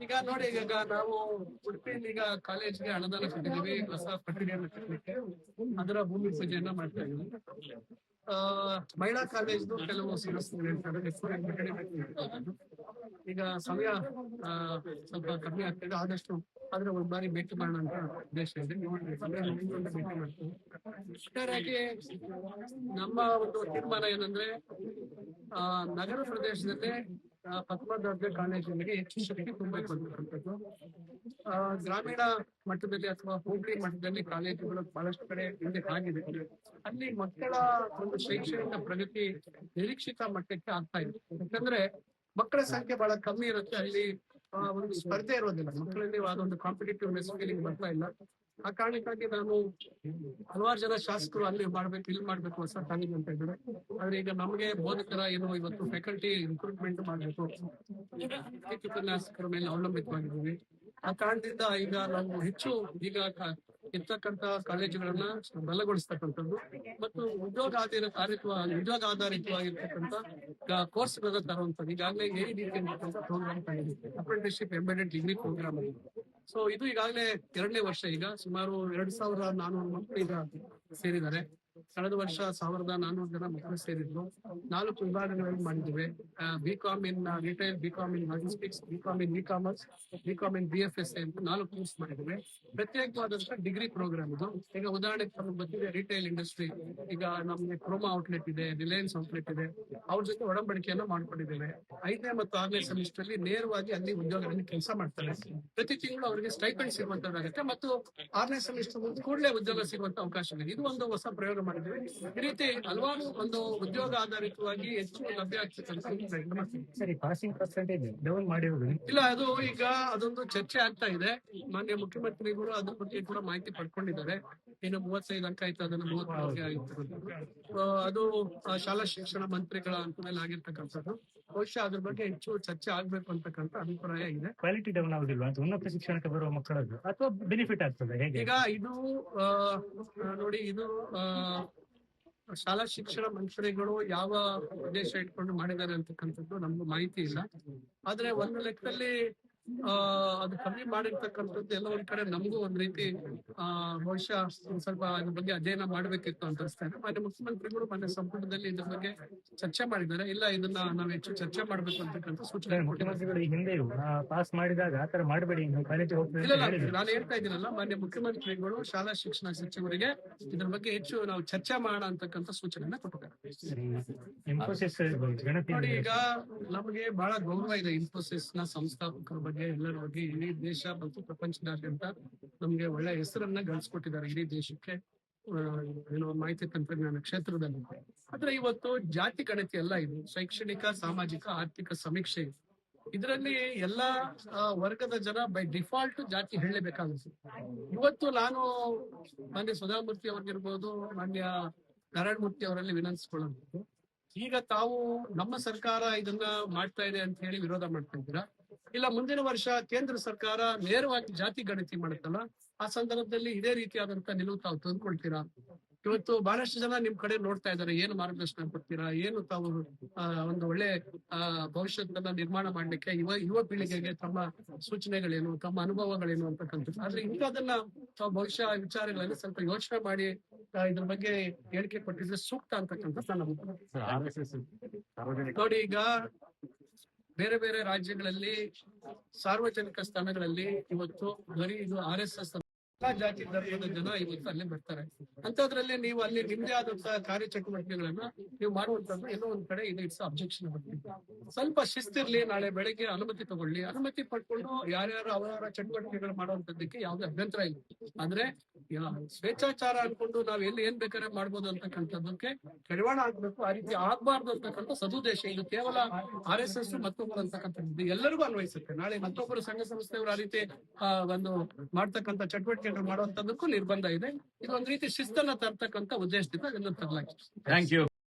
ಈಗ ನೋಡಿ, ಈಗ ನಾವು ಉಡುಪಿಯಲ್ಲಿ ಈಗ ಕಾಲೇಜ್ಗೆ ಹಣದಲ್ಲ ಕೊಟ್ಟಿದ್ದೀವಿ, ಹೊಸ ಕೊಠಡಿಯನ್ನು ಕಟ್ಟಲಿಕ್ಕೆ. ಅದರ ಭೂಮಿ ಪೂಜೆಯನ್ನ ಮಾಡ್ತಾ ಇದ್ದೀವಿ. ಆ, ಮಹಿಳಾ ಕಾಲೇಜ್ದು ಕೆಲವು. ಈಗ ಸಮಯ ಸ್ವಲ್ಪ ಕಮ್ಮಿ ಆಗ್ತದೆ. ಆದಷ್ಟು ಆದ್ರೆ ಒಂದ್ ಬಾರಿ ಭೇಟಿ ಮಾಡೋಣ ಅಂತ ಉದ್ದೇಶ ಇದೆ. ನಮ್ಮ ಒಂದು ತೀರ್ಮಾನ ಏನಂದ್ರೆ, ಆ, ನಗರ ಪ್ರದೇಶದಲ್ಲಿ ಆ, ಪ್ರಥಮ ದರ್ಜೆ ಕಾಲೇಜುಗಳಿಗೆ ಹೆಚ್ಚು ಶಕ್ತಿ ಆ, ಗ್ರಾಮೀಣ ಮಟ್ಟದಲ್ಲಿ ಅಥವಾ ಹೋಬಳಿ ಮಟ್ಟದಲ್ಲಿ ಕಾಲೇಜುಗಳು ಬಹಳಷ್ಟು ಕಡೆ ಹಿಂದೆ ಆಗಿದೆ ಅಲ್ಲಿ ಮಕ್ಕಳ ಒಂದು ಶೈಕ್ಷಣಿಕ ಪ್ರಗತಿ ನಿರೀಕ್ಷಿತ ಮಟ್ಟಕ್ಕೆ ಆಗ್ತಾ ಇದೆ. ಯಾಕಂದ್ರೆ ಮಕ್ಕಳ ಸಂಖ್ಯೆ ಬಹಳ ಕಮ್ಮಿ ಇರುತ್ತೆ. ಅಲ್ಲಿ ಒಂದು ಸ್ಪರ್ಧೆ ಇರೋದಿಲ್ಲ. ಮಕ್ಕಳಲ್ಲಿ ಒಂದು ಕಾಂಪಿಟೇಟಿವ್ನೆಸ್ ಫೀಲಿಂಗ್ ಬರ್ತಾ ಇಲ್ಲ. ಆ ಕಾರಣಕ್ಕಾಗಿ ನಾನು ಹಲವಾರು ಜನ ಶಾಸಕರು ಅಲ್ಲಿ ಮಾಡ್ಬೇಕು, ಇಲ್ಲಿ ಮಾಡ್ಬೇಕು ಹೊಸ ಕಾಲೇಜ್ ಅಂತ ಹೇಳಿದ್ರೆ ಆದ್ರೆ ಈಗ ನಮಗೆ ಬೋಧಕರ ಏನು ಇವತ್ತು ಫ್ಯಾಕಲ್ಟಿ ರಿಕ್ರೂಟ್ಮೆಂಟ್ ಮಾಡ್ಬೇಕು. ಉಪನ್ಯಾಸಕರ ಮೇಲೆ ಅವಲಂಬಿತವಾಗಿದ್ದೀವಿ. ಆ ಕಾರಣದಿಂದ ಈಗ ನಾವು ಹೆಚ್ಚು ಈಗ ಇರ್ತಕ್ಕಂತ ಕಾಲೇಜುಗಳನ್ನ ಬಲಗೊಳಿಸ್ತಕ್ಕಂಥದ್ದು ಮತ್ತು ಉದ್ಯೋಗ ಆಧಾರಿತ ಉದ್ಯೋಗ ಆಧಾರಿತವಾಗಿರ್ತಕ್ಕಂಥ ಕೋರ್ಸ್ಗಳನ್ನ ತರುವಂತದ್ದು ಈಗಾಗಲೇ ಎ ರೀತಿ program apprenticeship embedded degree program ಅಲ್ಲಿ. ಸೊ ಇದು ಈಗಾಗಲೇ ಎರಡನೇ ವರ್ಷ ಈಗ. ಸುಮಾರು ಎರಡ್ ಸಾವಿರದ ನಾನೂರು ಮಕ್ಕಳು ಈಗ ಸೇರಿದ್ದಾರೆ. ಕಳೆದ ವರ್ಷ ಸಾವಿರದ ನಾನೂರು ಜನ ಮಕ್ಕಳು ಸೇರಿದ್ರು. ನಾಲ್ಕು ವಿಭಾಗಗಳಲ್ಲಿ ಮಾಡಿದ್ದೇವೆ B com in retail B com in logistics B com in E commerce B com in B F S ಅಂತ ನಾಲ್ಕು ಕೋರ್ಸ್ ಮಾಡಿದ್ದೇವೆ ಪ್ರತ್ಯೇಕವಾದಂತಹ ಡಿಗ್ರಿ ಪ್ರೋಗ್ರಾಮ್ ಇದು. ಈಗ ಉದಾಹರಣೆಗೆ ತಮಗೆ ಬಂದಿದೆ ರಿಟೈಲ್ ಇಂಡಸ್ಟ್ರಿ ಈಗ ನಮ್ಗೆ ಕ್ರೋಮಾ ಔಟ್ಲೆಟ್ ಇದೆ ರಿಲಯನ್ಸ್ ಔಟ್ಲೆಟ್ ಇದೆ. ಅವ್ರ ಜೊತೆ ಒಡಂಬಡಿಕೆಯನ್ನ ಮಾಡ್ಕೊಂಡಿದ್ದೇವೆ. ಐದನೇ ಮತ್ತು ಆರನೇ ಸೆಮಿಸ್ಟರ್ ಅಲ್ಲಿ ನೇರವಾಗಿ ಅಲ್ಲಿ ಉದ್ಯೋಗದಲ್ಲಿ ಕೆಲಸ ಮಾಡ್ತಾರೆ. ಪ್ರತಿ ತಿಂಗಳು ಅವರಿಗೆ ಸ್ಟೈಪೆಂಡ್ ಸಿಗುವಂತಾಗುತ್ತೆ ಮತ್ತು ಆರನೇ ಸೆಮಿಸ್ಟರ್ ಕೂಡಲೇ ಉದ್ಯೋಗ ಸಿಗುವಂತ ಅವಕಾಶ ಇದೆ ಇದು ಒಂದು ಹೊಸ ಪ್ರಯೋಗ ಮಾಡಿದ್ದೇವೆ. ಈ ರೀತಿ ಹಲವಾರು ಒಂದು ಉದ್ಯೋಗ ಆಧಾರಿತವಾಗಿ ಹೆಚ್ಚು ಲಭ್ಯ ಆಗ್ತಕ್ಕಂಥ ಸರಿ ಪಾಸಿಂಗ್ ಪರ್ಸೆಂಟೇಜ್ ಡೌನ್ ಮಾಡಿರೋದು. ಇಲ್ಲ ಅದು ಈಗ ಅದೊಂದು ಚರ್ಚೆ ಆಗ್ತಾ ಇದೆ. ಮಾನ್ಯ ಮುಖ್ಯಮಂತ್ರಿಗಳು ಅದ್ರ ಬಗ್ಗೆ ಕೂಡ ಮಾಹಿತಿ ಪಡ್ಕೊಂಡಿದ್ದಾರೆ. ಇನ್ನು ಮೂವತ್ತೈದು ಅಂಕ ಆಯ್ತು ಅದನ್ನ ಮೂವತ್ತೈದು ಆಗಿತ್ತು ಆ, ಅದು ಶಾಲಾ ಶಿಕ್ಷಣ ಮಂತ್ರಿಗಳ ಮೇಲೆ ಆಗಿರ್ತಕ್ಕಂಥದ್ದು. ಬಹುಶಃ ಅದ್ರ ಬಗ್ಗೆ ಹೆಚ್ಚು ಚರ್ಚೆ ಆಗ್ಬೇಕು ಅಂತಕ್ಕಂಥ ಅಭಿಪ್ರಾಯ ಇದೆ. ಕ್ವಾಲಿಟಿ ಡೌನ್ ಆಗುದಿಲ್ವಾ? ಅಂತ ಉನ್ನತ ಶಿಕ್ಷಣಕ್ಕೆ ಬರುವ ಮಕ್ಕಳದ್ದು. ಅಥವಾ ಬೆನಿಫಿಟ್ ಆಗ್ತದೆ ಈಗ ಇದು ನೋಡಿ ಇದು ಆ, ಶಾಲಾ ಶಿಕ್ಷಣ ಮಂತ್ರಿಗಳು ಯಾವ ಉದ್ದೇಶ ಇಟ್ಕೊಂಡು ಮಾಡಿದ್ದಾರೆ ಅಂತಕ್ಕಂಥದ್ದು ನಮ್ಗೆ ಮಾಹಿತಿ ಇಲ್ಲ. ಆದ್ರೆ ಒಂದು ಲೆಕ್ಕದಲ್ಲಿ ಆ ಅದು ಕಮ್ಮಿ ಮಾಡಿರ್ತಕ್ಕಂಥದ್ದು ಎಲ್ಲ ಒಂದ್ ಕಡೆ ನಮಗೂ ಒಂದ್ ರೀತಿ ಆ ಬಹುಶಃ ಒಂದ್ ಸ್ವಲ್ಪ ಅದ್ರ ಬಗ್ಗೆ ಅಧ್ಯಯನ ಮಾಡ್ಬೇಕಿತ್ತು ಅಂತ ಅನಿಸ್ತಾ ಇದೆ. ಮಾನ್ಯ ಮುಖ್ಯಮಂತ್ರಿಗಳು ಮಾನ್ಯ ಸಂಪುಟದಲ್ಲಿ ಇದ್ರ ಬಗ್ಗೆ ಚರ್ಚೆ ಮಾಡಿದ್ದಾರೆ. ಇಲ್ಲ ಇದನ್ನ ನಾವು ಹೆಚ್ಚು ಚರ್ಚೆ ಮಾಡ್ಬೇಕು ಅಂತಕ್ಕಂಥ ಸೂಚನೆ ಮುಖ್ಯಮಂತ್ರಿಗಳು ಹಿಂದೆ ಪಾಸ್ ಮಾಡಿದಾಗ ಆತರ ಮಾಡಬೇಡಿ ಇಲ್ಲ ನಾನು ಹೇಳ್ತಾ ಇದ್ದೀನಲ್ಲ ಮಾನ್ಯ ಮುಖ್ಯಮಂತ್ರಿಗಳು ಶಾಲಾ ಶಿಕ್ಷಣ ಸಚಿವರಿಗೆ ಇದ್ರ ಬಗ್ಗೆ ಹೆಚ್ಚು ನಾವು ಚರ್ಚೆ ಮಾಡ ಅಂತಕ್ಕಂಥ ಸೂಚನೆಯನ್ನ ಕೊಟ್ಟಿದ್ದಾರೆ. ನೋಡಿ ಈಗ ನಮಗೆ ಬಹಳ ಗೌರವ ಇದೆ ಇನ್ಫೋಸಿಸ್ನ ಸಂಸ್ಥಾಪಕರ ಬಗ್ಗೆ. ಎಲ್ಲರ ಬಗ್ಗೆ ಇಡೀ ದೇಶ ಮತ್ತು ಪ್ರಪಂಚದಾದ್ಯಂತ ನಮ್ಗೆ ಒಳ್ಳೆ ಹೆಸರನ್ನ ಗಳಿಸ್ಕೊಟ್ಟಿದ್ದಾರೆ ಇಡೀ ದೇಶಕ್ಕೆ. ಏನೋ ಮಾಹಿತಿ ತಂತ್ರಜ್ಞಾನ ಕ್ಷೇತ್ರದಲ್ಲಿ. ಆದ್ರೆ ಇವತ್ತು ಜಾತಿ ಗಣತಿ ಎಲ್ಲ ಇದು. ಶೈಕ್ಷಣಿಕ, ಸಾಮಾಜಿಕ, ಆರ್ಥಿಕ ಸಮೀಕ್ಷೆ ಇದೆ. ಇದರಲ್ಲಿ ಎಲ್ಲಾ ವರ್ಗದ ಜನ ಬೈ ಡಿಫಾಲ್ಟ್ ಜಾತಿ ಹೇಳಲೇಬೇಕಾಗುತ್ತೆ. ಇವತ್ತು ನಾನು ಮಾನ್ಯ ಸುಧಾಮೂರ್ತಿ ಅವ್ರಿಗಿರ್ಬೋದು, ಮಾನ್ಯ ನಾರಾಯಣ ಮೂರ್ತಿ ಅವರಲ್ಲಿ ವಿನಂತಿಸ್ಕೊಳ್ಳಬೇಕು ಈಗ ತಾವು ನಮ್ಮ ಸರ್ಕಾರ ಇದನ್ನ ಮಾಡ್ತಾ ಇದೆ ಅಂತ ಹೇಳಿ ವಿರೋಧ ಮಾಡ್ತಾ ಇದ್ದೀರಾ? ಇಲ್ಲ ಮುಂದಿನ ವರ್ಷ ಕೇಂದ್ರ ಸರ್ಕಾರ ನೇರವಾಗಿ ಜಾತಿ ಗಣತಿ ಮಾಡುತ್ತಲ್ಲ ಆ ಸಂದರ್ಭದಲ್ಲಿ ಇದೇ ರೀತಿಯಾದಂತ ನಿಲುವು ತಾವು ತಂದ್ಕೊಳ್ತೀರಾ? ಇವತ್ತು ಬಹಳಷ್ಟು ಜನ ನಿಮ್ ಕಡೆ ನೋಡ್ತಾ ಇದ್ದಾರೆ ಏನು ಮಾರ್ಗದರ್ಶನ ಕೊಡ್ತೀರಾ? ಏನು ತಾವು ಒಂದು ಒಳ್ಳೆ ಭವಿಷ್ಯದನ್ನ ನಿರ್ಮಾಣ ಮಾಡ್ಲಿಕ್ಕೆ ಯುವ ಯುವ ಪೀಳಿಗೆಗೆ ತಮ್ಮ ಸೂಚನೆಗಳೇನು ತಮ್ಮ ಅನುಭವಗಳೇನು ಅಂತಕ್ಕಂಥದ್ದು. ಆದ್ರೆ ಇಂಥದನ್ನ ತಾವು ಭವಿಷ್ಯ ವಿಚಾರಗಳನ್ನ ಸ್ವಲ್ಪ ಯೋಚನೆ ಮಾಡಿ ಇದ್ರ ಬಗ್ಗೆ ಹೇಳಿಕೆ ಕೊಟ್ಟಿದ್ರೆ ಸೂಕ್ತ ಅಂತಕ್ಕಂಥ ನನ್ನ ನೋಡಿ ಈಗ ಬೇರೆ ಬೇರೆ ರಾಜ್ಯಗಳಲ್ಲಿ ಸಾರ್ವಜನಿಕ ಸ್ಥಾನಗಳಲ್ಲಿ ಇವತ್ತು ಬರೀ ಇದು ಆರ್ ಎಸ್ ಎಸ್ ಎಲ್ಲಾ ಜಾತಿ ಧರ್ಮದ ಜನ ಇವತ್ತು ಅಲ್ಲಿ ಬರ್ತಾರೆ. ಅಂತದ್ರಲ್ಲಿ ನೀವು ಅಲ್ಲಿ ನಿಮ್ದೇ ಆದಂತಹ ಕಾರ್ಯಚಟುವಟಿಕೆಗಳನ್ನ ನೀವು ಮಾಡುವಂತದ್ದು ಎಲ್ಲೋ ಒಂದ್ ಕಡೆ ಇದು ಇಟ್ಸ್ ಅಬ್ಜೆಕ್ಷನ್ ಸ್ವಲ್ಪ ಶಿಸ್ತಿರ್ಲಿ ನಾಳೆ ಬೆಳಗ್ಗೆ ಅನುಮತಿ ತಗೊಳ್ಳಿ. ಅನುಮತಿ ಪಡ್ಕೊಂಡು ಯಾರ್ಯಾರು ಅವರವರ ಚಟುವಟಿಕೆಗಳು ಮಾಡುವಂತದ್ದಕ್ಕೆ ಯಾವ್ದೇ ಅಭ್ಯಂತರ ಇಲ್ಲ. ಅಂದ್ರೆ ಸ್ವೇಚ್ಛಾಚಾರ ಅನ್ಕೊಂಡು ನಾವ್ ಎಲ್ಲಿ ಏನ್ ಬೇಕಾದ್ರೆ ಮಾಡ್ಬೋದು ಅಂತಕ್ಕಂಥದ್ದಕ್ಕೆ ಕಡಿವಾಣ ಆಗ್ಬೇಕು. ಆ ರೀತಿ ಆಗ್ಬಾರ್ದು ಅಂತಕ್ಕಂಥ ಸದುದ್ದೇಶ ಇದು. ಕೇವಲ ಆರ್ ಎಸ್ ಎಸ್ ಮತ್ತೊಬ್ಬರು ಅಂತಕ್ಕಂಥದ್ದು. ಎಲ್ಲರಿಗೂ ಅನ್ವಯಿಸುತ್ತೆ. ನಾಳೆ ಮತ್ತೊಬ್ಬರು ಸಂಘ ಸಂಸ್ಥೆಯವರು ಆ ರೀತಿ ಒಂದು ಮಾಡ್ತಕ್ಕಂಥ ಚಟುವಟಿಕೆಗಳು ಮಾಡುವಂತದಕ್ಕೂ ನಿರ್ಬಂಧ ಇದೆ. ಇದೊಂದು ರೀತಿ ಶಿಸ್ತನ್ನ ತರ್ತಕ್ಕಂತ ಉದ್ದೇಶದಿಂದ ಅದನ್ನ ತರಲಾಗಿದೆ. Thank you